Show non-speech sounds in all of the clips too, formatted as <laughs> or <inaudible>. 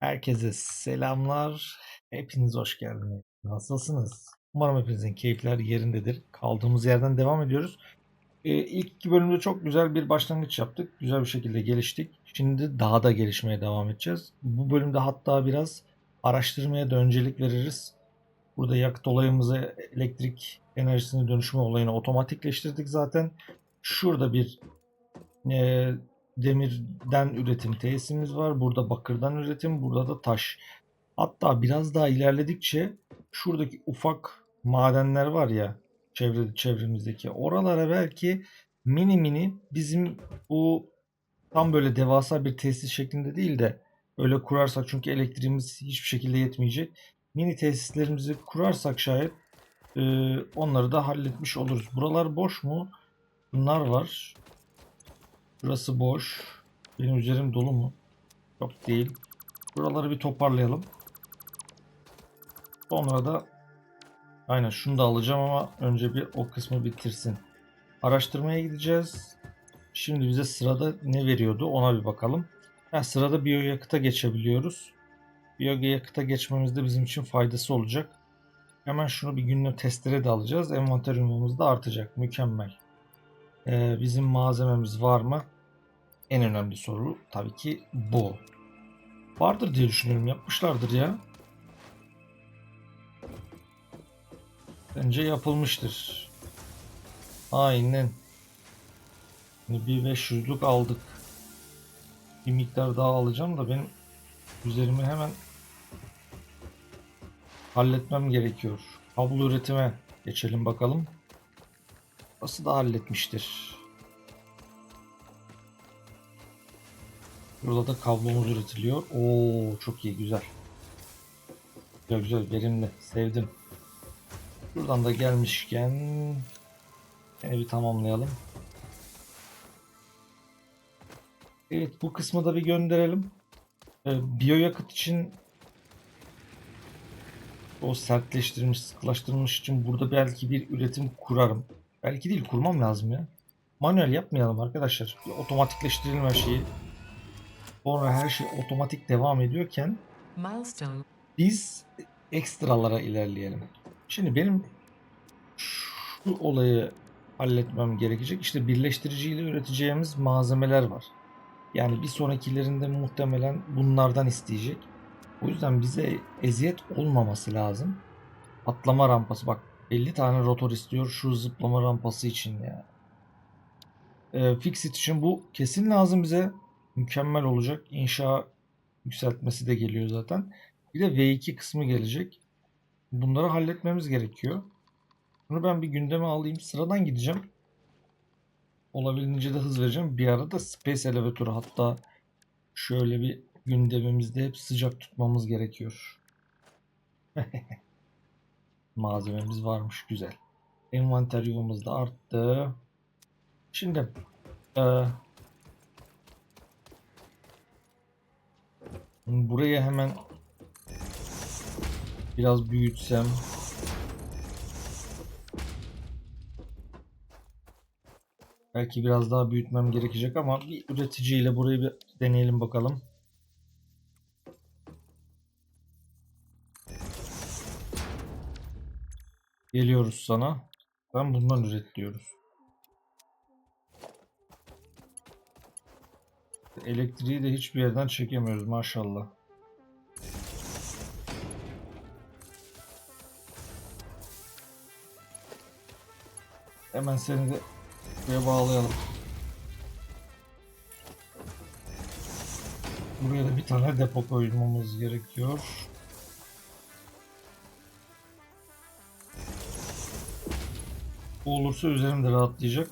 Herkese selamlar. Hepiniz hoş geldiniz. Nasılsınız? Umarım hepinizin keyifler yerindedir. Kaldığımız yerden devam ediyoruz. Ee, ilk iki bölümde çok güzel bir başlangıç yaptık. Güzel bir şekilde geliştik. Şimdi daha da gelişmeye devam edeceğiz. Bu bölümde hatta biraz araştırmaya da öncelik veririz. Burada yakıt olayımızı, elektrik enerjisini dönüşme olayını otomatikleştirdik zaten. Şurada bir e, demirden üretim tesisimiz var. Burada bakırdan üretim, burada da taş. Hatta biraz daha ilerledikçe şuradaki ufak madenler var ya çevre, çevremizdeki oralara belki mini mini bizim bu tam böyle devasa bir tesis şeklinde değil de öyle kurarsak çünkü elektriğimiz hiçbir şekilde yetmeyecek. Mini tesislerimizi kurarsak şayet e, onları da halletmiş oluruz. Buralar boş mu? Bunlar var. Burası boş. Benim üzerim dolu mu? Yok değil. Buraları bir toparlayalım. Sonra da aynen şunu da alacağım ama önce bir o kısmı bitirsin. Araştırmaya gideceğiz. Şimdi bize sırada ne veriyordu ona bir bakalım. Ha, sırada biyoyakıta geçebiliyoruz. Biyoyakıta geçmemizde bizim için faydası olacak. Hemen şunu bir günlük testere de alacağız. Envanterimiz de artacak. Mükemmel. Ee, bizim malzememiz var mı? En önemli soru tabii ki bu. Vardır diye düşünüyorum. Yapmışlardır ya. Bence yapılmıştır. Aynen. Şimdi bir 500'lük aldık. Bir miktar daha alacağım da benim üzerimi hemen halletmem gerekiyor. Kablo üretime geçelim bakalım. Nasıl da halletmiştir. Burada da kablomuz üretiliyor. Oo çok iyi güzel. Güzel güzel verimli. Sevdim. Buradan da gelmişken bir tamamlayalım. Evet bu kısmı da bir gönderelim. Ee, biyoyakıt için o sertleştirilmiş, sıkılaştırılmış için burada belki bir üretim kurarım. Belki değil kurmam lazım ya. Manuel yapmayalım arkadaşlar. Bir otomatikleştirelim her şeyi. Sonra her şey otomatik devam ediyorken Milestone. biz ekstralara ilerleyelim. Şimdi benim şu olayı halletmem gerekecek. İşte birleştiriciyle üreteceğimiz malzemeler var. Yani bir sonrakilerinde muhtemelen bunlardan isteyecek. O yüzden bize eziyet olmaması lazım. Atlama rampası bak 50 tane rotor istiyor şu zıplama rampası için ya. Ee, Fixit için bu kesin lazım bize. Mükemmel olacak. İnşa yükseltmesi de geliyor zaten. Bir de V2 kısmı gelecek. Bunları halletmemiz gerekiyor. Bunu ben bir gündeme alayım. Sıradan gideceğim. Olabildiğince de hız vereceğim. Bir arada Space Elevator'u hatta şöyle bir gündemimizde hep sıcak tutmamız gerekiyor. <laughs> Malzememiz varmış. Güzel. Envanter da arttı. Şimdi e, burayı hemen biraz büyütsem belki biraz daha büyütmem gerekecek ama bir üreticiyle burayı bir deneyelim bakalım. Geliyoruz sana. Ben bundan üret diyoruz. Elektriği de hiçbir yerden çekemiyoruz maşallah. Hemen seni de buraya bağlayalım. Buraya da bir tane depo koymamız gerekiyor. Bu olursa üzerim de rahatlayacak.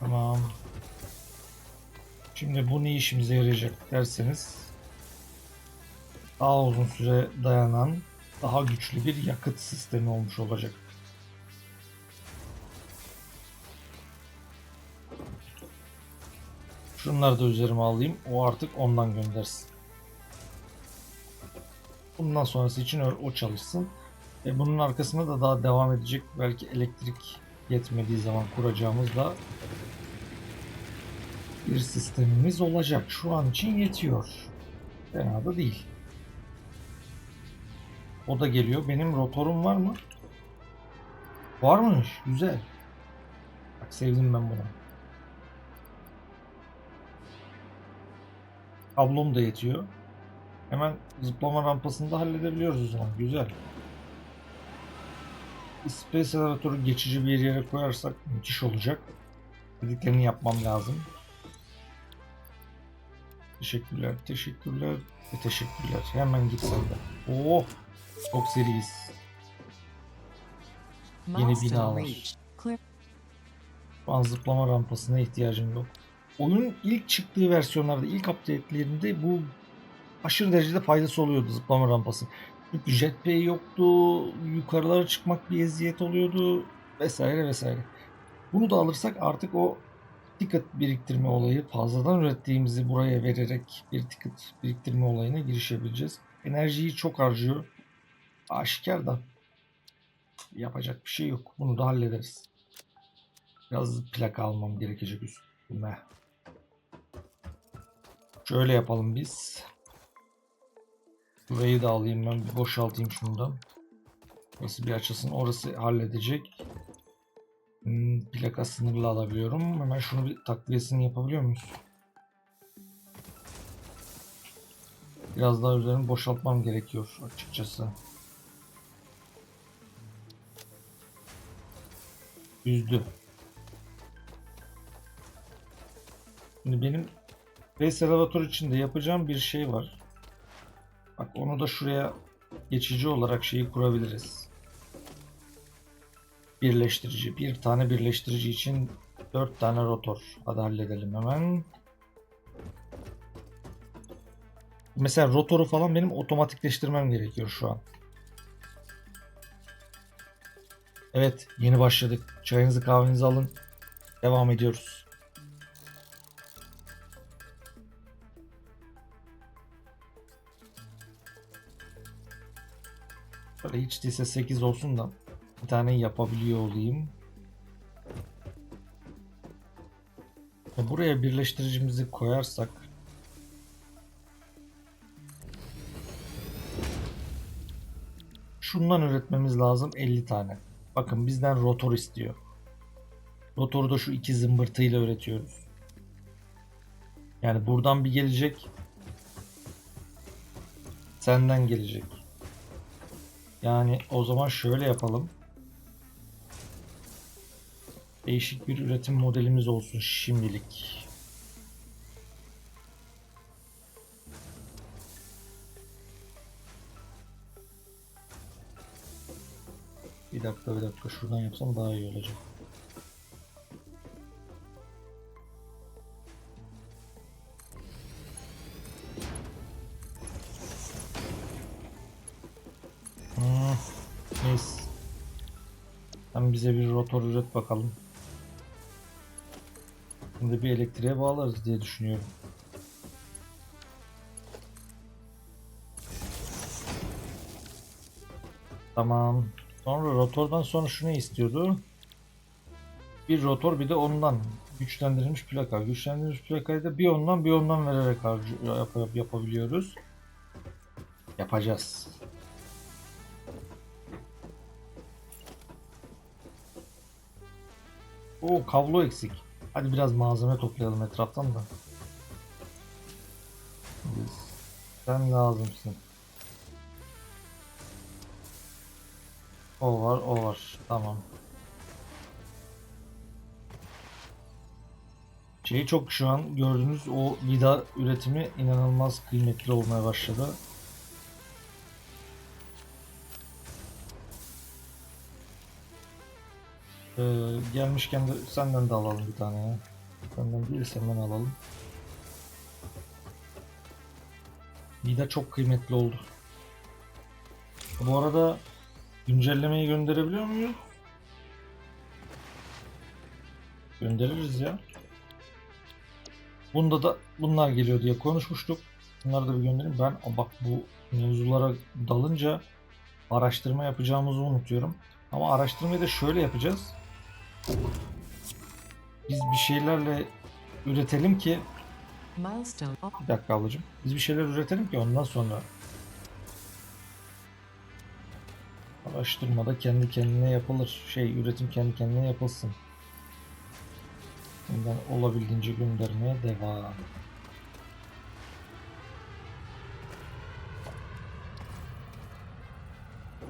Tamam. Şimdi bu ne işimize yarayacak derseniz daha uzun süre dayanan daha güçlü bir yakıt sistemi olmuş olacak. Şunları da üzerime alayım. O artık ondan göndersin. Bundan sonrası için o çalışsın. E bunun arkasında da daha devam edecek belki elektrik yetmediği zaman kuracağımız da bir sistemimiz olacak. Şu an için yetiyor. Fena da değil. O da geliyor. Benim rotorum var mı? Varmış. Güzel. Bak sevdim ben bunu. Kablom da yetiyor. Hemen zıplama rampasını da halledebiliyoruz o zaman. Güzel. Space Accelerator'u geçici bir yere koyarsak müthiş olacak. Dediklerini yapmam lazım. Teşekkürler, teşekkürler ve teşekkürler. Hemen git sen de. Oh! Çok seriyiz. Yeni binalar. Şu an zıplama rampasına ihtiyacım yok. Oyunun ilk çıktığı versiyonlarda, ilk update'lerinde bu aşırı derecede faydası oluyordu zıplama rampası. Jetpack yoktu, yukarılara çıkmak bir eziyet oluyordu vesaire vesaire. Bunu da alırsak artık o ticket biriktirme olayı fazladan ürettiğimizi buraya vererek bir ticket biriktirme olayına girişebileceğiz. Enerjiyi çok harcıyor. Aşikar da yapacak bir şey yok. Bunu da hallederiz. Biraz plaka almam gerekecek üstüme. Şöyle yapalım biz. Burayı da alayım ben bir boşaltayım şundan. Burası bir açılsın. Orası halledecek. Hmm, plaka sınırlı alabiliyorum. Hemen şunu bir takviyesini yapabiliyor muyuz? Biraz daha üzerini boşaltmam gerekiyor açıkçası. Üzdü. Şimdi benim Space Elevator için de yapacağım bir şey var. Bak onu da şuraya geçici olarak şeyi kurabiliriz. Birleştirici. Bir tane birleştirici için dört tane rotor. Hadi halledelim hemen. Mesela rotoru falan benim otomatikleştirmem gerekiyor şu an. Evet, yeni başladık. Çayınızı kahvenizi alın. Devam ediyoruz. Böyle hiç değilse 8 olsun da bir tane yapabiliyor olayım. Ve buraya birleştiricimizi koyarsak şundan üretmemiz lazım 50 tane. Bakın bizden rotor istiyor. Rotoru da şu iki zımbırtıyla üretiyoruz. Yani buradan bir gelecek. Senden gelecek. Yani o zaman şöyle yapalım. Değişik bir üretim modelimiz olsun şimdilik. Bir dakika bir dakika şuradan yapsam daha iyi olacak. Bize bir rotor üret bakalım. Şimdi bir elektriğe bağlarız diye düşünüyorum. Tamam. Sonra rotordan sonra şunu istiyordu. Bir rotor bir de ondan güçlendirilmiş plaka. Güçlendirilmiş plakayı da bir ondan bir ondan vererek yap- yapabiliyoruz. Yapacağız. O kablo eksik. Hadi biraz malzeme toplayalım etraftan da. Sen lazımsın. O var, o var. Tamam. Şey çok şu an gördüğünüz o vida üretimi inanılmaz kıymetli olmaya başladı. Ee, gelmişken de senden de alalım bir tane ya. Senden değil senden alalım. Vida çok kıymetli oldu. Bu arada güncellemeyi gönderebiliyor muyuz? Göndeririz ya. Bunda da bunlar geliyor diye konuşmuştuk. Bunları da bir göndereyim. Ben bak bu mevzulara dalınca araştırma yapacağımızı unutuyorum. Ama araştırmayı da şöyle yapacağız. Biz bir şeylerle üretelim ki bir dakika ablacığım. Biz bir şeyler üretelim ki ondan sonra araştırmada kendi kendine yapılır. Şey üretim kendi kendine yapılsın. Bundan olabildiğince göndermeye devam.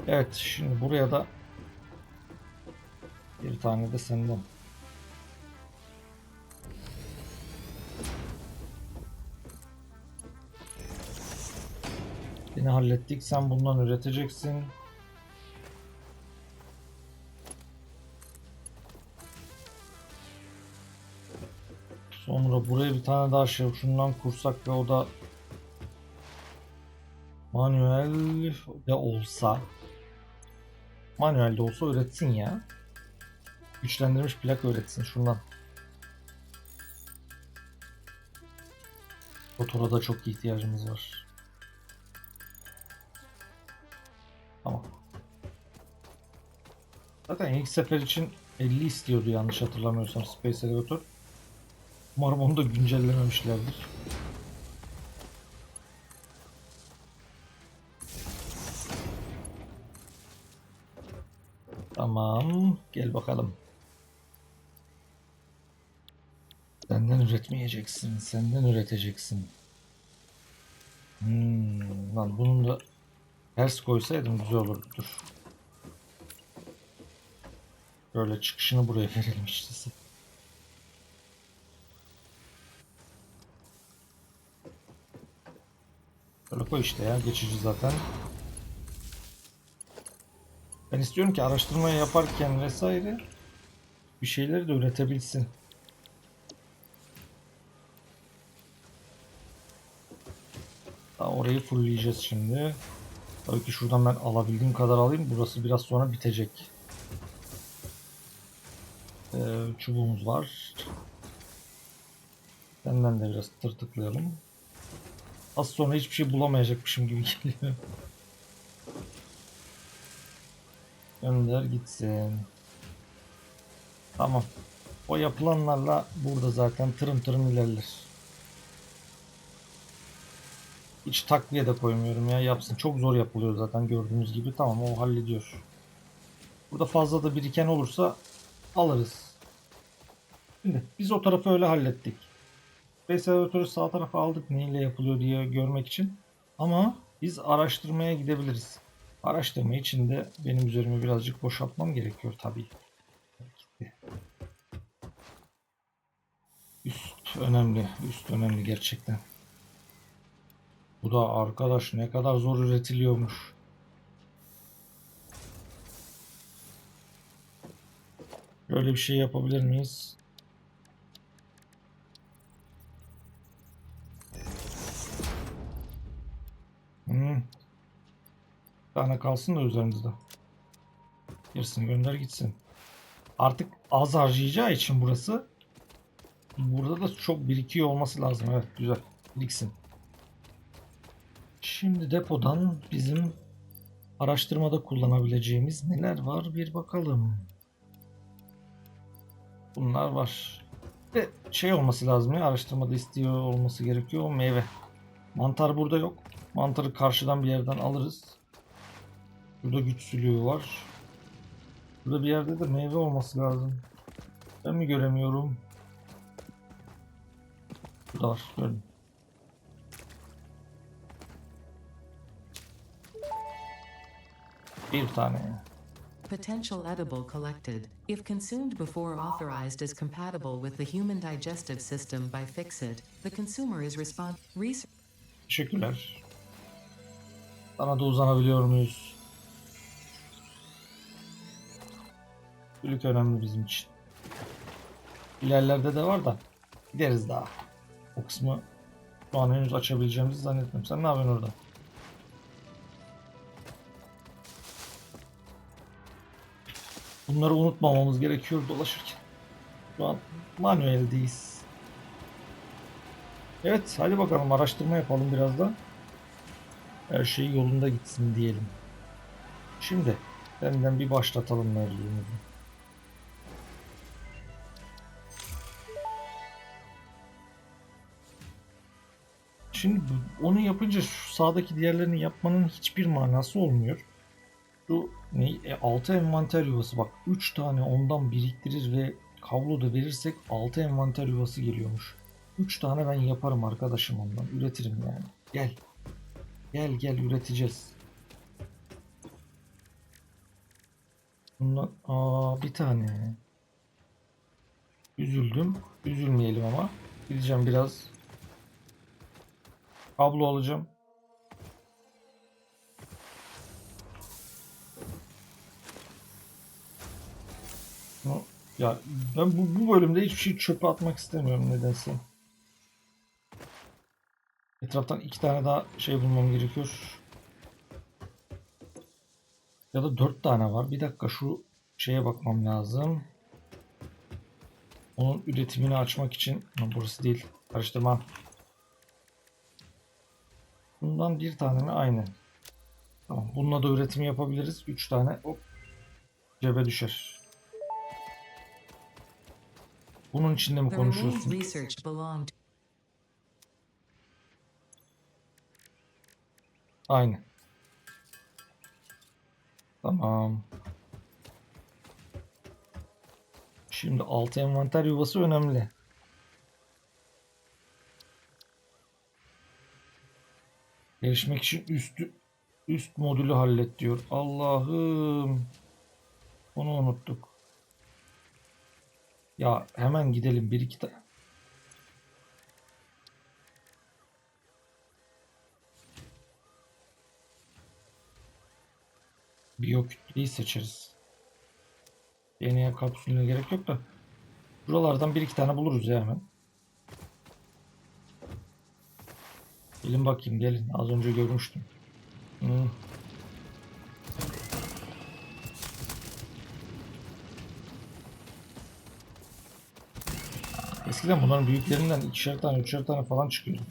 Evet şimdi buraya da bir tane de senden. Yine hallettik. Sen bundan üreteceksin. Sonra buraya bir tane daha şey şundan kursak ve o da manuel de olsa manuel de olsa üretsin ya. Güçlendirilmiş plak üretsin şundan. Motora da çok ihtiyacımız var. Tamam. Zaten ilk sefer için 50 istiyordu yanlış hatırlamıyorsam Space Elevator. Umarım onu da güncellememişlerdir. Tamam. Gel bakalım. Senden üretmeyeceksin. Senden üreteceksin. Hmm, lan bunun da ters koysaydım güzel olurdu. Dur. Böyle çıkışını buraya verelim işte. Böyle koy işte ya geçici zaten. Ben istiyorum ki araştırmayı yaparken vesaire bir şeyleri de üretebilsin. Daha orayı fullleyeceğiz şimdi. Tabii ki şuradan ben alabildiğim kadar alayım. Burası biraz sonra bitecek. Ee, çubuğumuz var. Senden de biraz tırtıklayalım. Az sonra hiçbir şey bulamayacakmışım gibi <laughs> geliyor. Gönder gitsin. Tamam. O yapılanlarla burada zaten tırım tırım ilerler. Hiç takviye de koymuyorum ya yapsın. Çok zor yapılıyor zaten gördüğünüz gibi. Tamam o hallediyor. Burada fazla da biriken olursa alırız. Şimdi biz o tarafı öyle hallettik. Reservatörü sağ tarafa aldık neyle yapılıyor diye görmek için. Ama biz araştırmaya gidebiliriz. Araştırma için de benim üzerime birazcık boşaltmam gerekiyor tabii. Üst önemli. Üst önemli gerçekten. Bu da arkadaş ne kadar zor üretiliyormuş. Böyle bir şey yapabilir miyiz? Hmm. Bir tane kalsın da üzerimizde. Girsin gönder gitsin. Artık az harcayacağı için burası burada da çok birikiyor olması lazım. Evet güzel. Biriksin. Şimdi depodan bizim araştırmada kullanabileceğimiz neler var bir bakalım. Bunlar var. Ve şey olması lazım ya araştırmada istiyor olması gerekiyor o meyve. Mantar burada yok. Mantarı karşıdan bir yerden alırız. Burada güçsüzlüğü var. Burada bir yerde de meyve olması lazım. Ben mi göremiyorum? Burada var. Gördüm. Bir tane. Potential edible collected. If consumed before authorized as compatible with the human digestive system by Fixit, the consumer is respon- res- Teşekkürler. Sana da uzanabiliyor muyuz? Gülük önemli bizim için. İlerlerde de var da gideriz daha. O kısmı şu an henüz açabileceğimizi zannetmiyorum. Sen ne yapıyorsun orada? Bunları unutmamamız gerekiyor dolaşırken. Şu an manueldeyiz. Evet hadi bakalım araştırma yapalım biraz da. Her şey yolunda gitsin diyelim. Şimdi benden bir başlatalım mevzumuzu. Şimdi onu yapınca şu sağdaki diğerlerini yapmanın hiçbir manası olmuyor. Şu ne? E, 6 envanter yuvası bak 3 tane ondan biriktirir ve kablo da verirsek 6 envanter yuvası geliyormuş. 3 tane ben yaparım arkadaşım ondan. Üretirim yani. Gel. Gel gel üreteceğiz. Bundan aa bir tane. Üzüldüm. Üzülmeyelim ama. Gideceğim biraz. Kablo alacağım. Ya ben bu, bu bölümde hiçbir şey çöpe atmak istemiyorum nedense. Etraftan iki tane daha şey bulmam gerekiyor. Ya da dört tane var. Bir dakika şu şeye bakmam lazım. Onun üretimini açmak için burası değil. Karıştırma. Bundan bir tane mi? Aynı. Tamam. Bununla da üretim yapabiliriz. Üç tane. Hop. Cebe düşer. Bunun içinde mi konuşuyorsun? Aynı. Tamam. Şimdi altı envanter yuvası önemli. Gelişmek için üstü üst modülü hallet diyor. Allah'ım. Onu unuttuk. Ya hemen gidelim bir iki tane. Biyokütleyi seçeriz. DNA kapsülüne gerek yok da. Buralardan bir iki tane buluruz ya hemen. Gelin bakayım gelin. Az önce görmüştüm. Hmm. Eskiden bunların büyüklerinden ikişer tane, üçer tane falan çıkıyordu.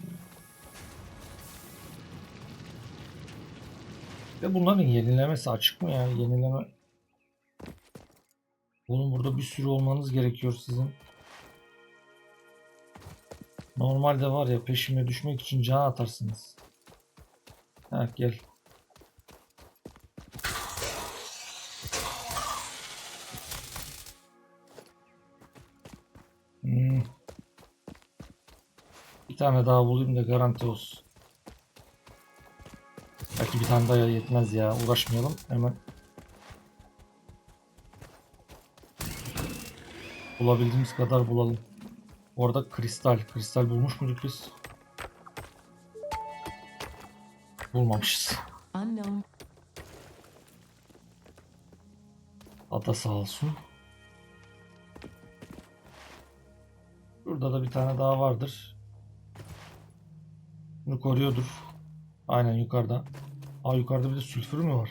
Ve bunların yenilemesi açık mı ya? Yenileme. Oğlum burada bir sürü olmanız gerekiyor sizin. Normalde var ya peşime düşmek için can atarsınız. Ha gel. Tane daha bulayım da garanti olsun. Belki bir tane daha yetmez ya. Uğraşmayalım. Hemen. Bulabildiğimiz kadar bulalım. Orada kristal. Kristal bulmuş muyduk biz? Bulmamışız. unknown Ada sağ olsun. Burada da bir tane daha vardır. Bunu koruyordur. Aynen yukarıda. Aa yukarıda bir de sülfür mü var?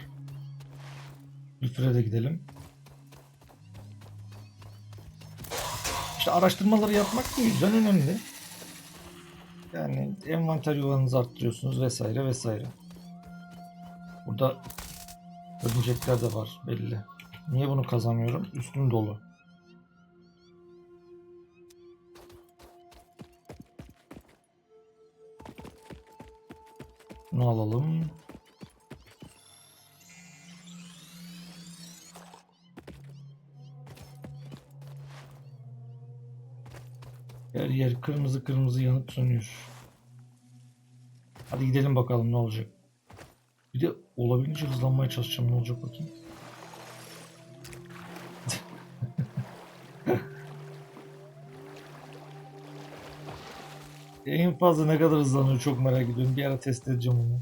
Sülfüre de gidelim. İşte araştırmaları yapmak bu yüzden önemli. Yani envanter yuvanızı arttırıyorsunuz vesaire vesaire. Burada örümcekler de var belli. Niye bunu kazanmıyorum? Üstüm dolu. Bunu alalım. Her yer kırmızı kırmızı yanıp sönüyor. Hadi gidelim bakalım ne olacak. Bir de olabildiğince hızlanmaya çalışacağım ne olacak bakayım. En fazla ne kadar hızlanıyor çok merak ediyorum. Bir ara test edeceğim onu.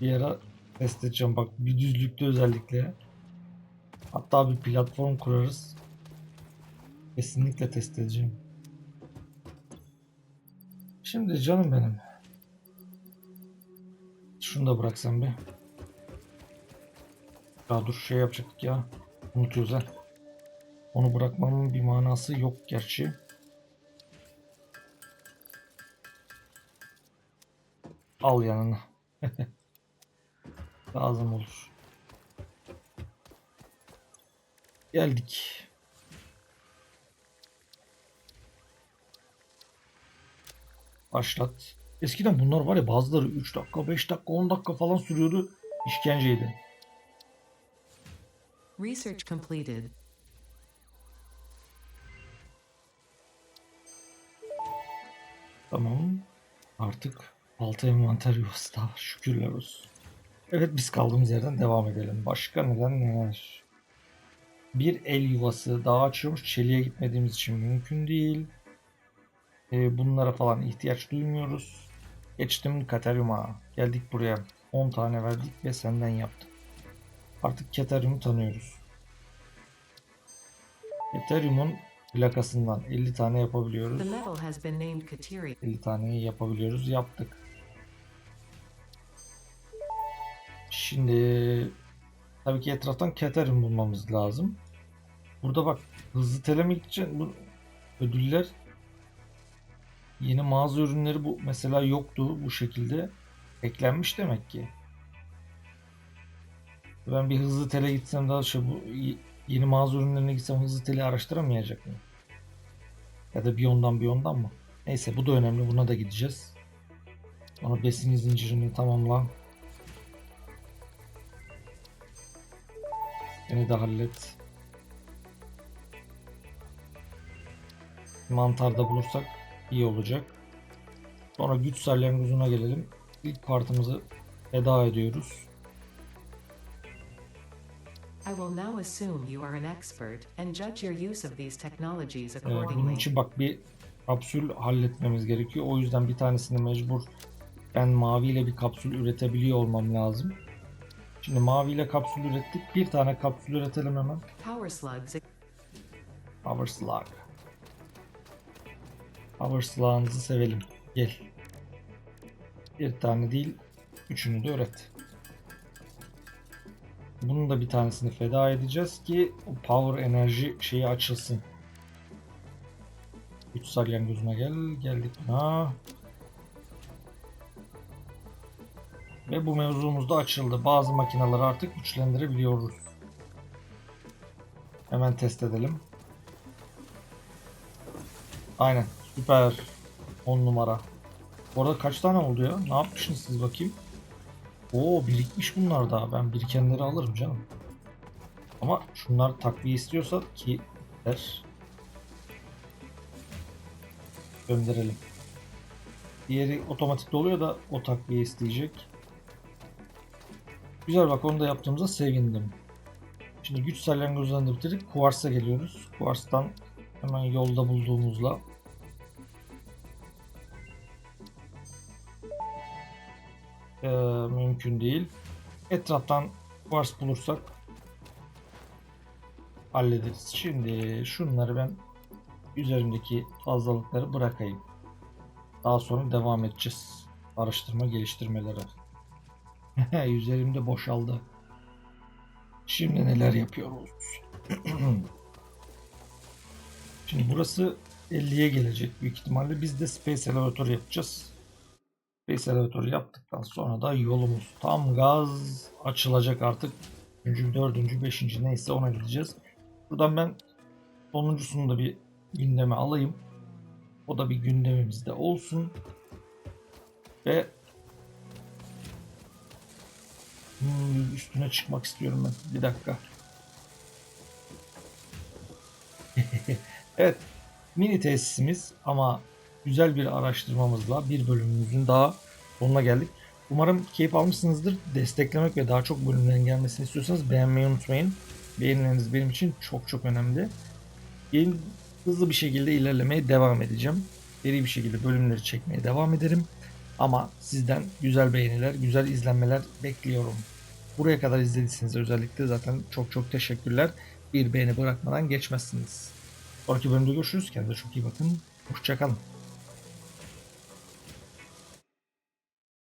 Bir ara test edeceğim bak bir düzlükte özellikle. Hatta bir platform kurarız. Kesinlikle test edeceğim. Şimdi canım benim. Şunu da bıraksam bir. Ya dur şey yapacaktık ya. Unutuyoruz ha. Onu bırakmamın bir manası yok gerçi. Al yanına. <laughs> Lazım olur. Geldik. Başlat. Eskiden bunlar var ya bazıları 3 dakika, 5 dakika, 10 dakika falan sürüyordu. İşkenceydi. Research completed. Artık altı envanter yuvası şükürler olsun. Evet biz kaldığımız yerden devam edelim. Başka neden neler? Bir el yuvası daha açıyormuş. Çeliğe gitmediğimiz için mümkün değil. Ee, bunlara falan ihtiyaç duymuyoruz. Geçtim Katerium'a. Geldik buraya. 10 tane verdik ve senden yaptık. Artık Katerium'u tanıyoruz. Katerium'un plakasından 50 tane yapabiliyoruz. The metal has been named Kateri. 50 taneyi yapabiliyoruz. Yaptık. Şimdi tabii ki etraftan Caterin bulmamız lazım. Burada bak hızlı telemek için bu ödüller yeni mağaza ürünleri bu mesela yoktu bu şekilde eklenmiş demek ki. Ben bir hızlı tele gitsem daha şey bu yeni mağaza ürünlerine gitsem hızlı tele araştıramayacak mıyım? Ya da bir ondan bir ondan mı? Neyse bu da önemli. Buna da gideceğiz. Sonra besin zincirini tamamla. Beni de hallet. Mantarda bulursak iyi olacak. Sonra güç salyangozuna gelelim. İlk partımızı feda ediyoruz. I will now assume you are an expert and judge your use of these technologies Ee, bunun accordingly. için bak bir kapsül halletmemiz gerekiyor. O yüzden bir tanesini mecbur ben maviyle bir kapsül üretebiliyor olmam lazım. Şimdi maviyle kapsül ürettik. Bir tane kapsül üretelim hemen. Power slugs Power Slug. Power Slug'ınızı sevelim. Gel. Bir tane değil, üçünü de üret. Bunun da bir tanesini feda edeceğiz ki power enerji şeyi açılsın. Üç salyangozuna gel. Geldik buna. Ve bu mevzumuz da açıldı. Bazı makineleri artık güçlendirebiliyoruz. Hemen test edelim. Aynen. Süper. 10 numara. Orada kaç tane oldu ya? Ne yapmışsınız siz bakayım? Oo birikmiş bunlar daha. Ben birikenleri alırım canım. Ama şunlar takviye istiyorsa ki der. Gönderelim. Diğeri otomatik doluyor da o takviye isteyecek. Güzel bak onu da yaptığımıza sevindim. Şimdi güç salyangozlarını bitirdik. Kuvars'a geliyoruz. Kuvars'tan hemen yolda bulduğumuzla Ee, mümkün değil. Etraftan kuvars bulursak hallederiz. Şimdi şunları ben üzerimdeki fazlalıkları bırakayım. Daha sonra devam edeceğiz. Araştırma geliştirmelere. <laughs> Üzerimde boşaldı. Şimdi neler yapıyoruz? <clears throat> Şimdi burası 50'ye gelecek büyük ihtimalle. Biz de Space Elevator yapacağız. Elevator yaptıktan sonra da yolumuz tam gaz açılacak artık. 3. 4. 5. neyse ona gideceğiz. Buradan ben sonuncusunu da bir gündeme alayım. O da bir gündemimizde olsun. Ve Hmm, üstüne çıkmak istiyorum ben. Bir dakika. <laughs> evet. Mini tesisimiz ama güzel bir araştırmamızla bir bölümümüzün daha sonuna geldik. Umarım keyif almışsınızdır. Desteklemek ve daha çok bölümlerin gelmesini istiyorsanız beğenmeyi unutmayın. Beğenileriniz benim için çok çok önemli. Yeni hızlı bir şekilde ilerlemeye devam edeceğim. Seri bir şekilde bölümleri çekmeye devam ederim. Ama sizden güzel beğeniler, güzel izlenmeler bekliyorum. Buraya kadar izlediyseniz özellikle zaten çok çok teşekkürler. Bir beğeni bırakmadan geçmezsiniz. Sonraki bölümde görüşürüz. Kendinize çok iyi bakın. Hoşçakalın.